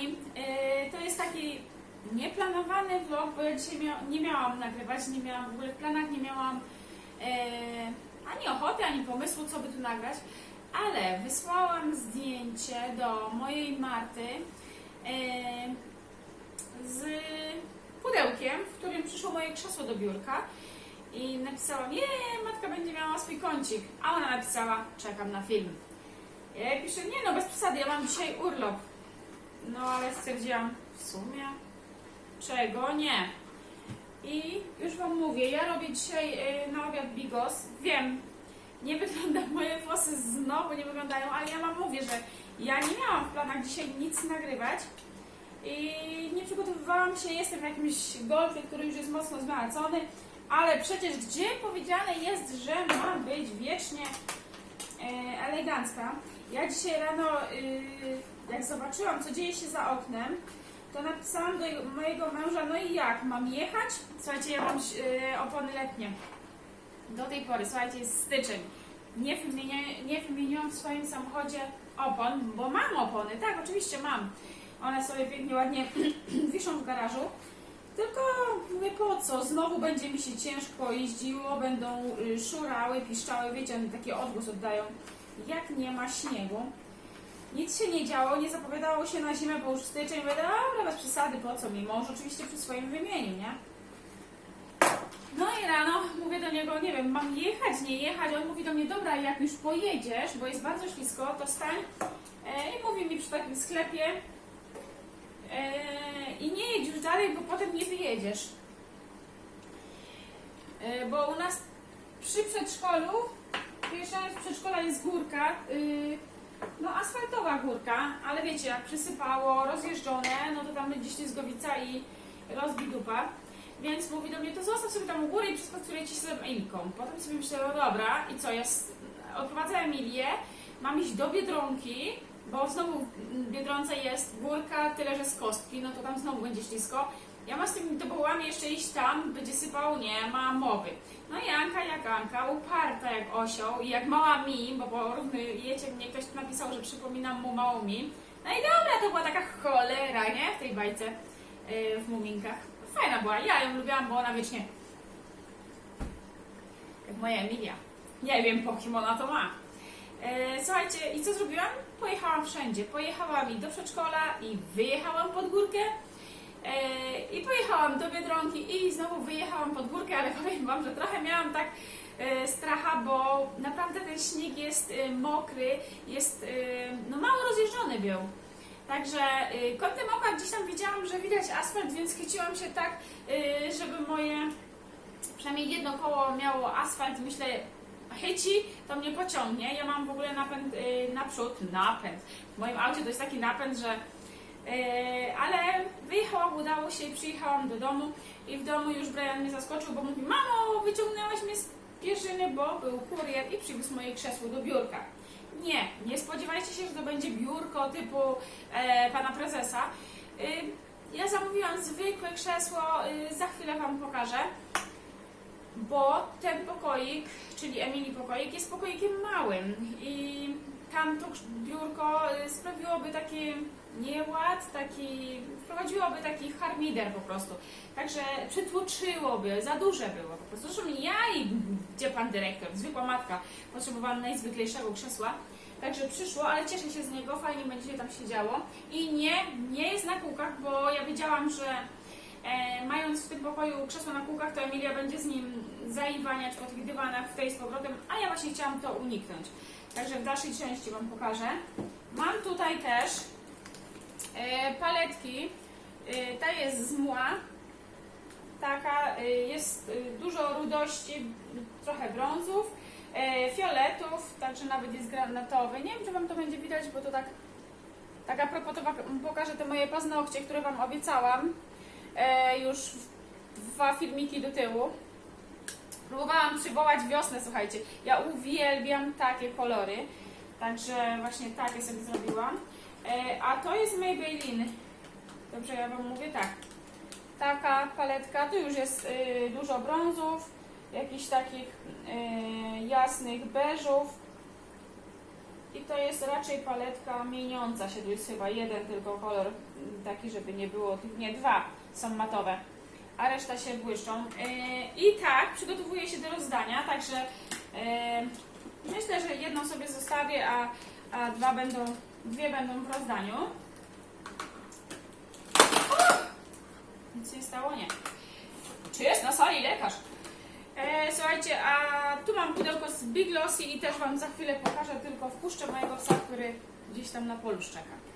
kochani, yy, to jest taki nieplanowany vlog, bo ja dzisiaj nie miałam nagrywać, nie miałam w ogóle w planach, nie miałam yy, ani ochoty, ani pomysłu, co by tu nagrać, ale wysłałam zdjęcie do mojej Marty yy, z pudełkiem, w którym przyszło moje krzesło do biurka i napisałam, je, matka będzie miała swój kącik, a ona napisała, czekam na film. Ja piszę, nie no, bez przesady, ja mam dzisiaj urlop. No ale stwierdziłam, w sumie, czego nie. I już Wam mówię, ja robię dzisiaj y, na obiad bigos. Wiem, nie wygląda, moje włosy znowu nie wyglądają, ale ja Wam mówię, że ja nie miałam w planach dzisiaj nic nagrywać. I nie przygotowywałam się, jestem w jakimś golfie, który już jest mocno zmałacony, ale przecież gdzie powiedziane jest, że ma być wiecznie e, elegancka. Ja dzisiaj rano, y, jak zobaczyłam, co dzieje się za oknem, to napisałam do jego- mojego męża, no i jak, mam jechać? Słuchajcie, ja mam y, opony letnie. Do tej pory, słuchajcie, jest styczeń. Nie, nie wymieniłam w swoim samochodzie opon, bo mam opony, tak, oczywiście mam. One sobie pięknie, ładnie wiszą w garażu. Tylko mówię po co? Znowu będzie mi się ciężko jeździło, będą y, szurały, piszczały, wiecie, one taki odgłos oddają. Jak nie ma śniegu. Nic się nie działo, nie zapowiadało się na zimę, bo już styczeń, mówię, dobra, bez przesady, po co mi? Mąż oczywiście przy swoim wymieniu, nie? No i rano mówię do niego, nie wiem, mam jechać, nie jechać. On mówi do mnie, dobra, jak już pojedziesz, bo jest bardzo ślisko, to stań. E, I mówi mi przy takim sklepie, e, i nie jedź już dalej, bo potem nie wyjedziesz. E, bo u nas przy przedszkolu, wyjeżdżając z przedszkola jest górka, y, no asfaltowa górka, ale wiecie, jak przysypało, rozjeżdżone, no to tam będzie ślizgowica i rozbi dupa. Więc mówi do mnie, to zostaw sobie tam u góry i przyspacuję ci się z Emilką. Potem sobie myślę, no dobra, i co, ja odprowadzę Emilię, mam iść do Biedronki, bo znowu w Biedronce jest górka, tyle że z kostki, no to tam znowu będzie ślisko. Ja mam z tymi dobołami jeszcze iść tam, będzie sypał, nie ma mowy. No i Anka jak Anka, uparta jak osioł i jak mała mi, bo porównujecie mnie, ktoś napisał, że przypominam mu małą mi. No i dobra, to była taka cholera, nie? W tej bajce yy, w Muminkach. Fajna była, ja ją lubiłam, bo ona wiecznie jak moja Emilia. Nie wiem, po kim ona to ma. E, słuchajcie, i co zrobiłam? Pojechałam wszędzie. Pojechałam i do przedszkola, i wyjechałam pod górkę, i pojechałam do Biedronki, i znowu wyjechałam pod górkę, ale powiem Wam, że trochę miałam tak e, stracha, bo naprawdę ten śnieg jest e, mokry, jest e, no mało rozjeżdżony był. Także kątem oka gdzieś tam widziałam, że widać asfalt, więc chyciłam się tak, żeby moje przynajmniej jedno koło miało asfalt. Myślę, chyci, to mnie pociągnie. Ja mam w ogóle napęd naprzód, napęd. W moim aucie to jest taki napęd, że ale wyjechałam, udało się przyjechałam do domu i w domu już Brian mnie zaskoczył, bo mówi, mamo, wyciągnęłaś mnie z pierzyny, bo był kurier i przywiózł moje krzesło do biurka. Nie, nie spodziewajcie się, że to będzie biurko typu e, pana prezesa. Y, ja zamówiłam zwykłe krzesło, y, za chwilę Wam pokażę, bo ten pokoik, czyli Emilii pokoik, jest pokoikiem małym i tam to biurko y, sprawiłoby taki nieład, taki, wprowadziłoby taki harmider po prostu. Także przytłoczyłoby, za duże było po prostu. Zresztą ja i gdzie pan dyrektor, zwykła matka, potrzebowałam najzwyklejszego krzesła. Także przyszło, ale cieszę się z niego, fajnie będzie się tam siedziało. I nie, nie jest na kółkach, bo ja wiedziałam, że e, mając w tym pokoju krzesło na kółkach, to Emilia będzie z nim zaiwaniać po tych dywanach w tej z powrotem, a ja właśnie chciałam to uniknąć. Także w dalszej części Wam pokażę. Mam tutaj też e, paletki. E, ta jest z mła. Taka e, jest dużo rudości, trochę brązów, fioletów, także nawet jest granatowy. Nie wiem, czy Wam to będzie widać, bo to tak, tak a propos to pokażę te moje paznokcie, które Wam obiecałam już dwa filmiki do tyłu. Próbowałam przywołać wiosnę, słuchajcie. Ja uwielbiam takie kolory, także właśnie takie sobie zrobiłam. E, a to jest Maybelline. Dobrze, ja Wam mówię tak. Taka paletka, tu już jest y, dużo brązów, jakichś takich y, jasnych beżów. I to jest raczej paletka mieniąca się. Tu jest chyba jeden tylko kolor mm, taki, żeby nie było, nie dwa są matowe, a reszta się błyszczą. Yy, I tak, przygotowuję się do rozdania, także yy, myślę, że jedną sobie zostawię, a, a dwa będą, dwie będą w rozdaniu. Nic się stało? Nie. Czy jest na sali lekarz? E, słuchajcie, a tu mam pudełko z Big Lossy i też Wam za chwilę pokażę, tylko wpuszczę mojego psa, który gdzieś tam na polu szczeka.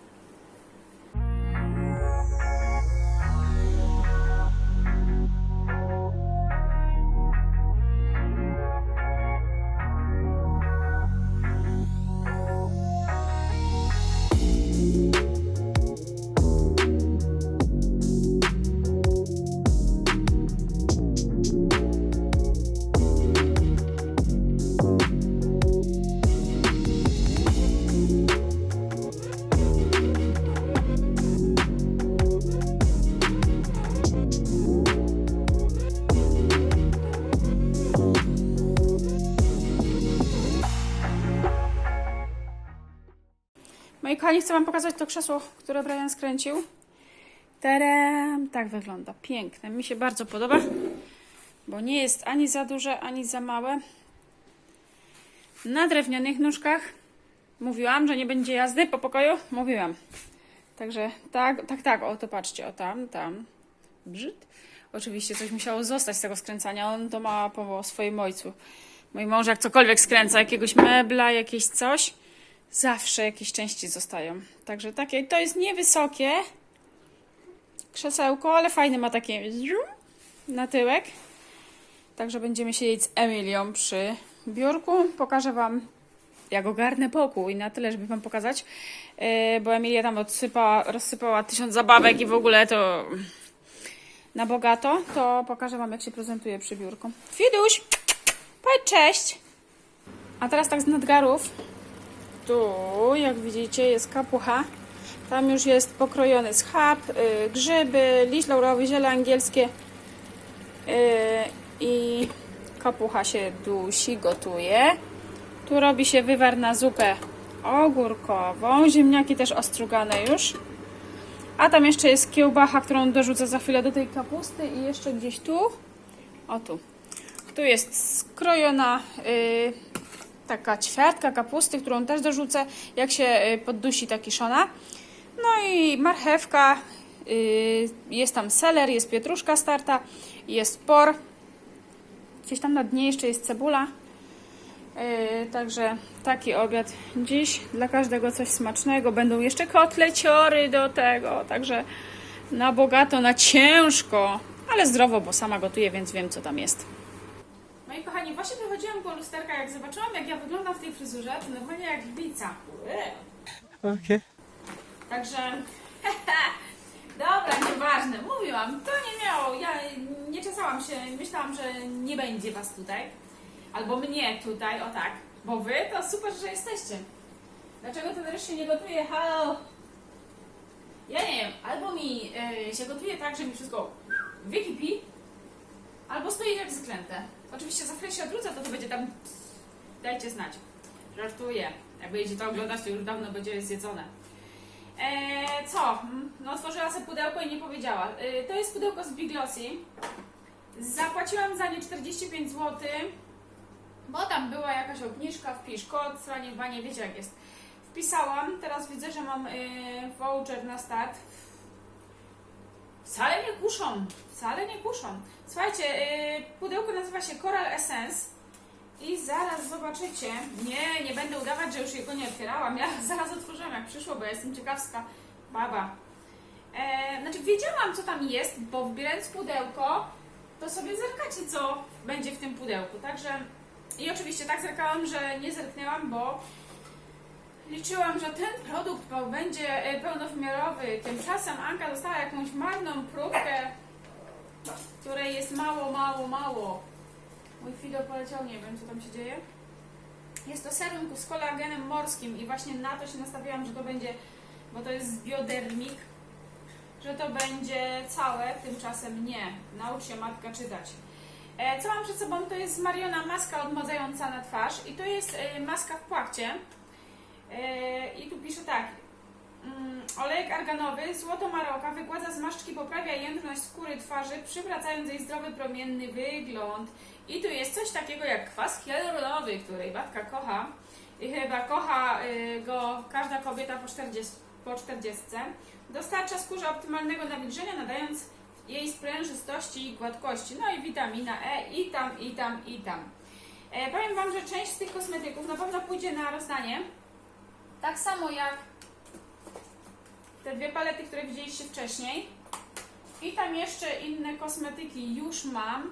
Moi kochani, chcę Wam pokazać to krzesło, które Brian skręcił. Terem, tak wygląda. Piękne. Mi się bardzo podoba, bo nie jest ani za duże, ani za małe. Na drewnianych nóżkach. Mówiłam, że nie będzie jazdy po pokoju? Mówiłam. Także tak, tak, tak. O, to patrzcie. O, tam, tam. Brzyd. Oczywiście coś musiało zostać z tego skręcania. On to ma po swoim ojcu. Mój mąż jak cokolwiek skręca, jakiegoś mebla, jakieś coś, zawsze jakieś części zostają. Także takie, to jest niewysokie krzesełko, ale fajne ma takie na tyłek. Także będziemy siedzieć z Emilią przy biurku. Pokażę Wam, jak ogarnę pokój na tyle, żeby Wam pokazać, Yy, bo Emilia tam odsypała, rozsypała tysiąc zabawek i w ogóle to na bogato, to pokażę Wam, jak się prezentuje przy biurku. Fiduś, cześć! A teraz tak z nadgarów. Tu, jak widzicie, jest kapucha. Tam już jest pokrojony schab, y, grzyby, liść laurowy, ziele angielskie y, i kapucha się dusi, gotuje. Tu robi się wywar na zupę ogórkową, ziemniaki też ostrugane już. A tam jeszcze jest kiełbacha, którą dorzucę za chwilę do tej kapusty i jeszcze gdzieś tu, o tu, tu jest skrojona y, taka ćwiartka kapusty, którą też dorzucę, jak się y, poddusi ta kiszona. No i marchewka, y, jest tam seler, jest pietruszka starta, jest por. Gdzieś tam na dnie jeszcze jest cebula. Y, Także taki obiad dziś. Dla każdego coś smacznego. Będą jeszcze kotleciory do tego. Także na bogato, na ciężko, ale zdrowo, bo sama gotuję, więc wiem co tam jest. Moi kochani, właśnie wychodziłam po lusterka, jak zobaczyłam jak ja wyglądam w tej fryzurze, to normalnie jak lwica. Okay. Także, dobra, nieważne, mówiłam, to nie miało, ja nie czesałam się, myślałam, że nie będzie was tutaj, albo mnie tutaj, o tak, bo wy to super, że jesteście. Dlaczego ten ryż się nie gotuje? Halo! Ja nie wiem, albo mi y, się gotuje tak, że mi wszystko wykipi, albo stoi jak zaklęte. Oczywiście za chwilę się odwrócę, to to będzie tam, dajcie znać. Żartuję. Jak będziecie to oglądać, to już dawno będzie zjedzone. Eee, co? No otworzyła sobie pudełko i nie powiedziała. Yy, to jest pudełko z Big Lossy. Zapłaciłam za nie 45 zł, bo tam była jakaś obniżka, wpisz kod, stranie w banie, wiecie jak jest. Wpisałam, teraz widzę, że mam yy, voucher na start. Wcale nie kuszą, wcale nie kuszą. Słuchajcie, yy, pudełko nazywa się Coral Essence. I zaraz zobaczycie. Nie, nie będę udawać, że już jego nie otwierałam. Ja zaraz otworzyłam, jak przyszło, bo ja jestem ciekawska baba. E, znaczy, wiedziałam, co tam jest, bo wybierając pudełko, to sobie zerkacie, co będzie w tym pudełku. Także. I oczywiście tak zerkałam, że nie zerknęłam, bo liczyłam, że ten produkt będzie e, pełnowymiarowy. Tymczasem Anka dostała jakąś marną próbkę, której jest mało, mało, mało. Mój Fido poleciał, nie wiem co tam się dzieje. Jest to serum z kolagenem morskim i właśnie na to się nastawiłam, że to będzie, bo to jest biodermik, że to będzie całe, tymczasem nie. Naucz się matka czytać. E, co mam przed sobą? To jest Mariona maska odmładzająca na twarz i to jest e, maska w płachcie. E, I tu pisze tak. Mm, Olejek arganowy, złoto maroka, wygładza zmarszczki, poprawia jędrność skóry twarzy, przywracając jej zdrowy, promienny wygląd. I tu jest coś takiego jak kwas hialuronowy, który Batka kocha. I chyba kocha y, go każda kobieta po 40. Po 40. Dostarcza skórze optymalnego nawilżenia, nadając jej sprężystości i gładkości. No i witamina E i tam, i tam, i tam. E, powiem Wam, że część z tych kosmetyków na pewno pójdzie na rozdanie. Tak samo jak te dwie palety, które widzieliście wcześniej. I tam jeszcze inne kosmetyki już mam.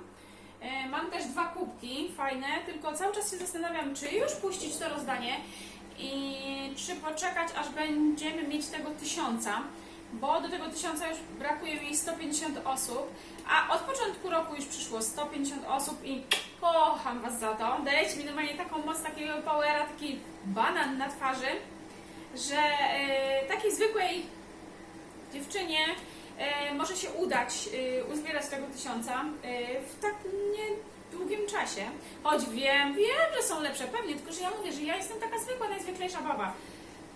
E, Mam też dwa kubki, fajne, tylko cały czas się zastanawiam, czy już puścić to rozdanie i czy poczekać, aż będziemy mieć tego tysiąca, bo do tego tysiąca już brakuje mi 150 osób, a od początku roku już przyszło 150 osób i kocham Was za to. Dajecie mi normalnie taką moc, takiego powera, taki banan na twarzy, że e, takiej zwykłej dziewczynie e, może się udać e, uzbierać tego tysiąca w tak niedługim czasie. Choć wiem, wiem, że są lepsze, pewnie, tylko że ja mówię, że ja jestem taka zwykła, najzwyklejsza baba.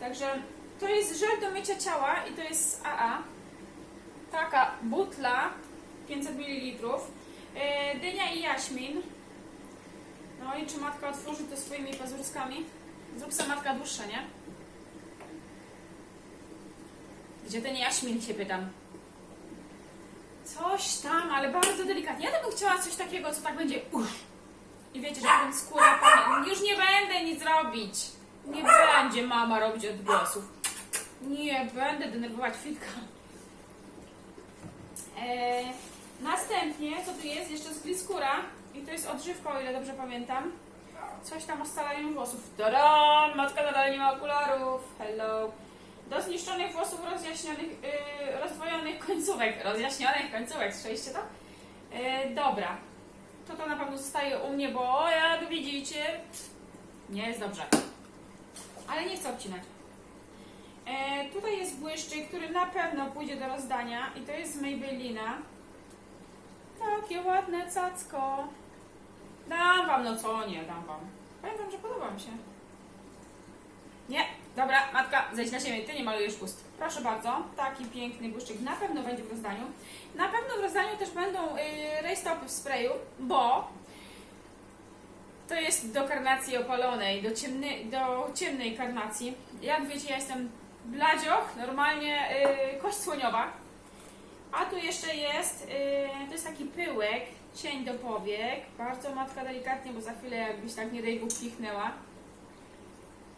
Także to jest żel do mycia ciała i to jest AA. Taka butla 500 ml. Dynia i jaśmin. No i czy matka otworzy to swoimi pazurskami? Zrób sobie matka dłuższe, nie? Gdzie ten jaśmin się pytam? Coś tam, ale bardzo delikatnie. Ja bym chciała coś takiego, co tak będzie uff. I wiecie, że potem skóra pachnie. Już nie będę nic robić. Nie będzie mama robić odgłosów. Nie będę denerwować Fitka. Eee, następnie, co tu jest? Jeszcze skóra. I to jest odżywka, o ile dobrze pamiętam. Coś tam o scalaniu włosów. Tada! Matka nadal nie ma okularów. Hello. Do zniszczonych włosów rozjaśnionych, yy, rozdwojonych końcówek. Rozjaśnionych końcówek, słyszeliście to? Yy, dobra. To to na pewno zostaje u mnie, bo jak widzicie, nie jest dobrze. Ale nie chcę obcinać. E, tutaj jest błyszczyk, który na pewno pójdzie do rozdania i to jest Maybellina. Takie ładne cacko. Dam wam, no co nie, dam wam. Wam, że podoba mi się. Nie, dobra, matka, zejdź na ziemię, ty nie malujesz pust. Proszę bardzo, taki piękny błyszczyk na pewno będzie w rozdaniu. Na pewno w rozdaniu też będą y, rejstopy w sprayu, bo to jest do karnacji opalonej, do, ciemny, do ciemnej karnacji. Jak wiecie, ja jestem bladzioch, normalnie y, kość słoniowa. A tu jeszcze jest, y, to jest taki pyłek, cień do powiek. Bardzo matka delikatnie, bo za chwilę jakbyś tak nie Bóg kichnęła.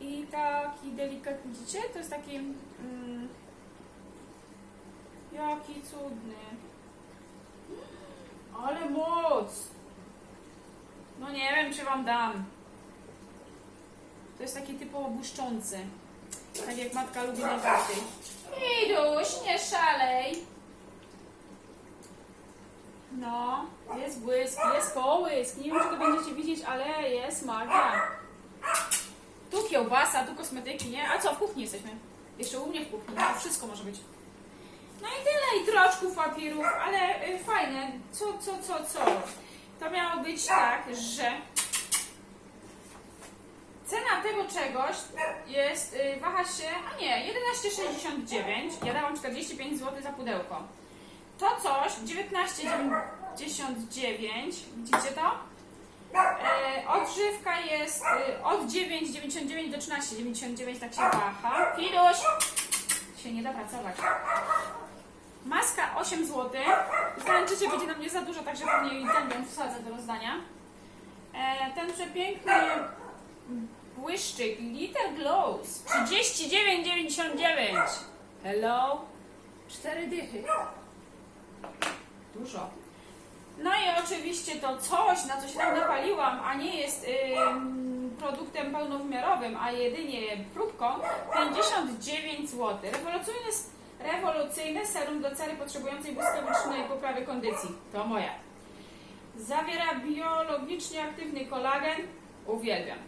I taki delikatny, widzicie? To jest taki, mm, jaki cudny. Ale moc! No nie wiem, czy wam dam. To jest taki typowo błyszczący. Tak jak matka lubi najbardziej. Iduś, nie szalej. No, jest błysk, jest połysk. Nie wiem, czy to będziecie widzieć, ale jest magia. Tu kiełbasa, tu kosmetyki, nie? A co, w kuchni jesteśmy? Jeszcze u mnie w kuchni, to wszystko może być. No i tyle, i troczków papierów, ale y, fajne. Co, co, co, co? To miało być tak, że cena tego czegoś jest, y, waha się, a nie, 11,69. Ja dałam 45 zł za pudełko. To coś, 19,99. Widzicie to? E, odżywka jest y, od 9,99 do 13,99, tak się waha. Fiduś! Się nie da pracować. Maska 8 zł. Zręczycie będzie na mnie za dużo, także pewnie ten wsadzę do rozdania. E, ten przepiękny błyszczyk Liter Glows 39,99. Hello? Cztery dychy. Dużo. No i oczywiście to coś, na co się tam napaliłam, a nie jest produktem pełnowymiarowym, a jedynie próbką, 59 zł. Rewolucyjne, rewolucyjne serum do cery potrzebującej błyskawicznej poprawy kondycji. To moja. Zawiera biologicznie aktywny kolagen, uwielbiam,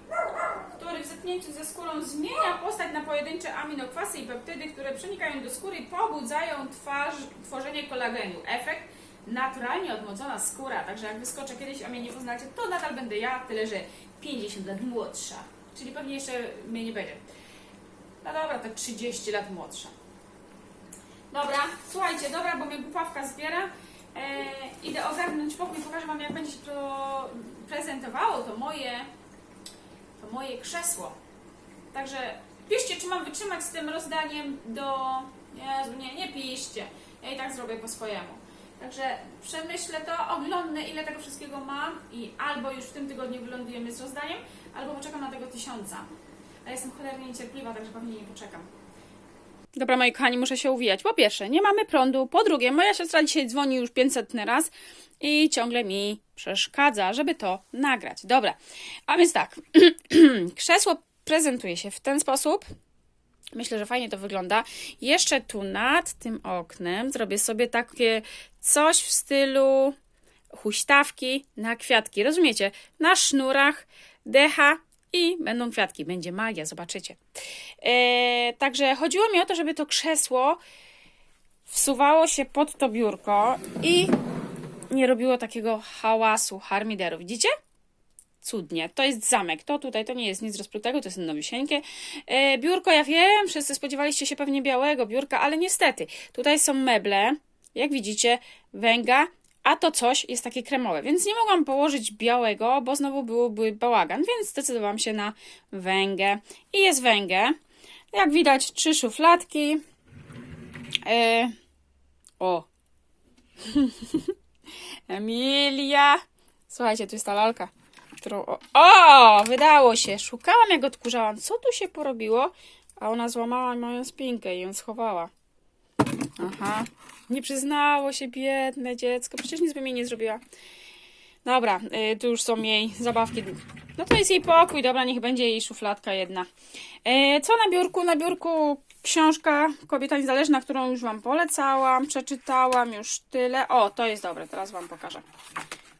który w zetknięciu ze skórą zmienia postać na pojedyncze aminokwasy i peptydy, które przenikają do skóry i pobudzają twarz, tworzenie kolagenu. Efekt naturalnie odmłodzona skóra, także jak wyskoczę kiedyś, a mnie nie poznacie, to nadal będę ja, tyle że 50 lat młodsza, czyli pewnie jeszcze mnie nie będzie. No dobra, to 30 lat młodsza. Dobra, słuchajcie, dobra, bo mnie głupawka zbiera. E, idę ogarnąć pokój, pokażę Wam, jak będzie się to prezentowało, to moje, to moje krzesło. Także piszcie, czy mam wytrzymać z tym rozdaniem do... Jezu, nie, nie piszcie. Ja i tak zrobię po swojemu. Także przemyślę to, oglądnę ile tego wszystkiego mam i albo już w tym tygodniu wylądujemy z rozdaniem, albo poczekam na tego tysiąca. A jestem cholernie niecierpliwa, także pewnie nie poczekam. Dobra, moi kochani, muszę się uwijać. Po pierwsze, nie mamy prądu. Po drugie, moja siostra dzisiaj dzwoni już 500 raz i ciągle mi przeszkadza, żeby to nagrać. Dobra, a więc tak. Krzesło prezentuje się w ten sposób. Myślę, że fajnie to wygląda. Jeszcze tu nad tym oknem zrobię sobie takie coś w stylu huśtawki na kwiatki. Rozumiecie? Na sznurach decha i będą kwiatki. Będzie magia, zobaczycie. E, także chodziło mi o to, żeby to krzesło wsuwało się pod to biurko i nie robiło takiego hałasu, harmideru. Widzicie? Cudnie. To jest zamek. To tutaj to nie jest nic rozplutego, to jest nowisieńkie. E, biurko, ja wiem, wszyscy spodziewaliście się pewnie białego biurka, ale niestety, tutaj są meble, jak widzicie, węga, a to coś jest takie kremowe, więc nie mogłam położyć białego, bo znowu byłoby bałagan, więc zdecydowałam się na węgę. I jest węgę. Jak widać, trzy szufladki. E, o. Emilia. Słuchajcie, tu jest ta lalka, którą... O, wydało się. Szukałam, jak odkurzałam. Co tu się porobiło? A ona złamała moją spinkę i ją schowała. Aha. Nie przyznało się, biedne dziecko. Przecież nic bym jej nie zrobiła. Dobra, y, tu już są jej zabawki. No to jest jej pokój, dobra, niech będzie jej szufladka jedna. E, co na biurku? Na biurku książka Kobieta Niezależna, którą już Wam polecałam, przeczytałam już tyle. O, to jest dobre, teraz Wam pokażę.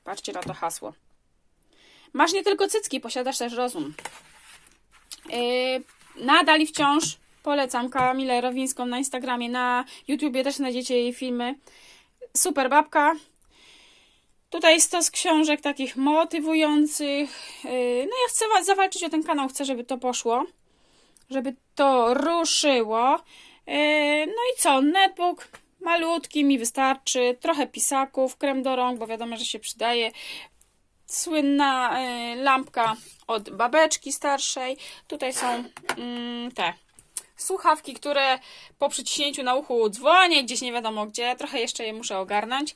Patrzcie na to hasło. Masz nie tylko cycki, posiadasz też rozum. Yy, nadal i wciąż polecam Kamilę Rowińską na Instagramie, na YouTubie też znajdziecie jej filmy. Super babka. Tutaj stos książek takich motywujących. Yy, no ja chcę wa- zawalczyć o ten kanał, chcę, żeby to poszło, żeby to ruszyło. Yy, no i co, netbook malutki mi wystarczy, trochę pisaków, krem do rąk, bo wiadomo, że się przydaje słynna y, lampka od babeczki starszej. Tutaj są mm, te słuchawki, które po przyciśnięciu na uchu dzwonię gdzieś nie wiadomo gdzie. Trochę jeszcze je muszę ogarnąć.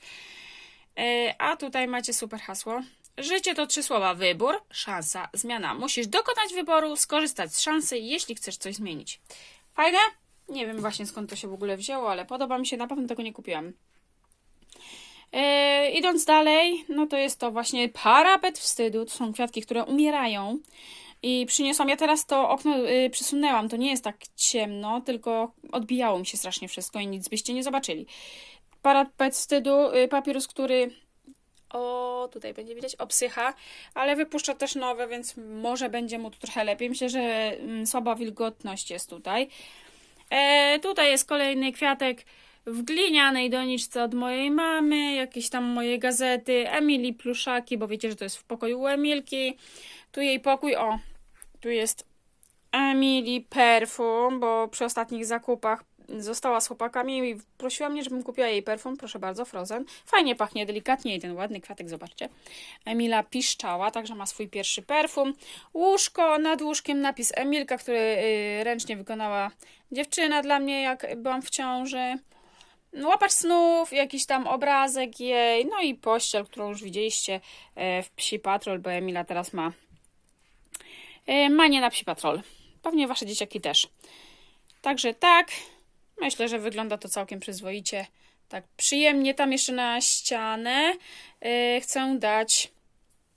Y, a tutaj macie super hasło. Życie to trzy słowa. Wybór, szansa, zmiana. Musisz dokonać wyboru, skorzystać z szansy, jeśli chcesz coś zmienić. Fajne? Nie wiem właśnie skąd to się w ogóle wzięło, ale podoba mi się. Na pewno tego nie kupiłam. E, idąc dalej, no to jest to właśnie parapet wstydu. To są kwiatki, które umierają. I przyniosłam, ja teraz to okno y, przysunęłam, to nie jest tak ciemno, tylko odbijało mi się strasznie wszystko i nic byście nie zobaczyli. Parapet wstydu, y, papierus, który o, tutaj będzie widać, obsycha, ale wypuszcza też nowe, więc może będzie mu tu trochę lepiej. Myślę, że mm, słaba wilgotność jest tutaj. E, tutaj jest kolejny kwiatek w glinianej doniczce od mojej mamy, jakieś tam moje gazety, Emilii pluszaki, bo wiecie, że to jest w pokoju u Emilki. Tu jej pokój, o, tu jest Emilii perfum, bo przy ostatnich zakupach została z chłopakami i prosiła mnie, żebym kupiła jej perfum. Proszę bardzo, Frozen. Fajnie pachnie, delikatnie i ten ładny kwiatek, zobaczcie. Emila piszczała, także ma swój pierwszy perfum. Łóżko, nad łóżkiem napis Emilka, który y, ręcznie wykonała dziewczyna dla mnie, jak byłam w ciąży. Łapacz snów, jakiś tam obrazek jej, no i pościel, którą już widzieliście e, w Psi Patrol, bo Emila teraz ma e, manię na Psi Patrol. Pewnie wasze dzieciaki też. Także tak, myślę, że wygląda to całkiem przyzwoicie. Tak przyjemnie. Tam jeszcze na ścianę e, chcę dać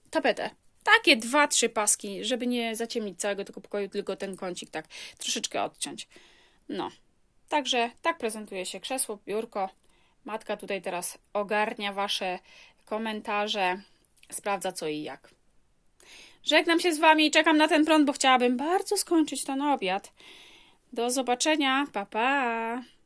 tapetę. Takie dwa, trzy paski, żeby nie zaciemnić całego tego pokoju, tylko ten kącik tak troszeczkę odciąć. No. Także tak prezentuje się krzesło, biurko. Matka tutaj teraz ogarnia Wasze komentarze, sprawdza co i jak. Żegnam się z Wami i czekam na ten prąd, bo chciałabym bardzo skończyć ten obiad. Do zobaczenia, pa pa!